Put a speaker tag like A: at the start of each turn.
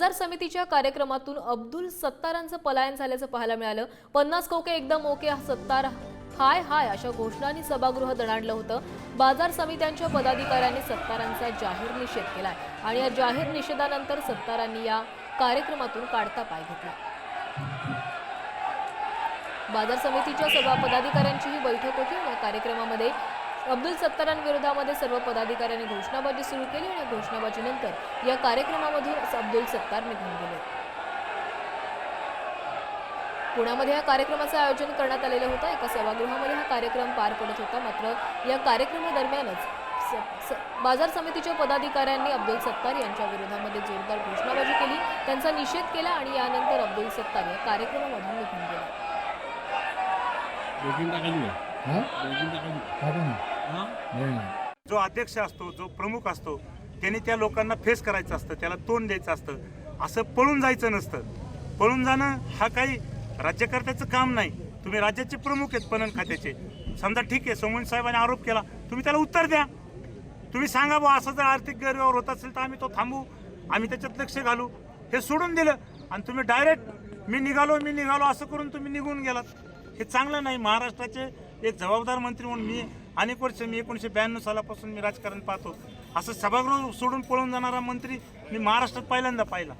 A: बाजार समितीच्या कार्यक्रमातून अब्दुल सत्तारांचं पलायन झाल्याचं पाहायला मिळालं. पन्नास कोके एकदम ओके सत्तार हाय हाय अशा घोषणांनी सभागृह दणाणलं होतं. बाजार समित्यांच्या पदाधिकाऱ्यांनी सत्तारांचा जाहीर निषेध केलाय आणि या जाहीर निषेधानंतर सत्तारांनी या कार्यक्रमातून काढता पाय घेतला. बाजार समितीच्या सभा पदाधिकाऱ्यांची ही बैठक होती. या कार्यक्रमामध्ये अब्दुल सत्तारांविरोधामध्ये सर्व पदाधिकाऱ्यांनी घोषणाबाजी सुरू केली आणि या घोषणाबाजीनंतर या कार्यक्रमामधून अब्दुल सत्तार निघून गेले. पुण्यामध्ये या कार्यक्रमाचं आयोजन करण्यात आलेलं होतं. एका सभागृहामध्ये हा कार्यक्रम पार पडत होता. मात्र या कार्यक्रमादरम्यानच बाजार समितीच्या पदाधिकाऱ्यांनी अब्दुल सत्तार यांच्या विरोधामध्ये जोरदार घोषणाबाजी केली. त्यांचा निषेध केला आणि यानंतर अब्दुल सत्तार या कार्यक्रमामधून निघून गेले.
B: जो अध्यक्ष असतो जो प्रमुख असतो त्याने त्या लोकांना फेस करायचं असतं त्याला तोंड द्यायचं असतं. असं पळून जायचं नसतं. पळून जाणं हा काही राज्यकर्त्याचं काम नाही. तुम्ही राज्याचे प्रमुख आहेत पणन खात्याचे. समजा ठीक आहे सोमन साहेबांनी आरोप केला तुम्ही त्याला उत्तर द्या. तुम्ही सांगा बुवा असं जर आर्थिक गैरव्यवहार होत असेल तर आम्ही तो थांबू. आम्ही त्याच्यात लक्ष घालू. हे सोडून दिलं आणि तुम्ही डायरेक्ट मी निघालो मी निघालो असं करून तुम्ही निघून गेलात. हे चांगलं नाही. महाराष्ट्राचे एक जबाबदार मंत्री म्हणून मी अनेक वर्ष मी एकोणीसशे ब्याण्णव सालापासून मी राजकारण पाहतो. असं सभागृह सोडून पळून जाणारा मंत्री मी महाराष्ट्रात पहिल्यांदा पाहिला.